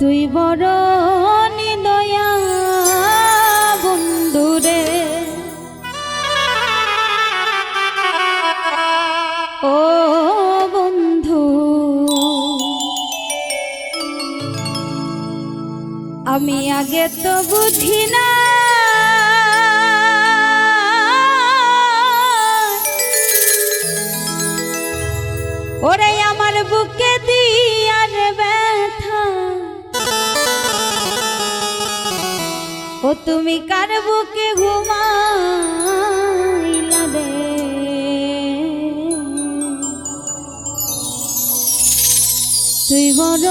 তুই বড় নিদয়া বন্ধুরে। ও বন্ধু আমি আগে তো বুঝি না ও তুমি কার বুকে ঘুমাইলাবে? তুই বড়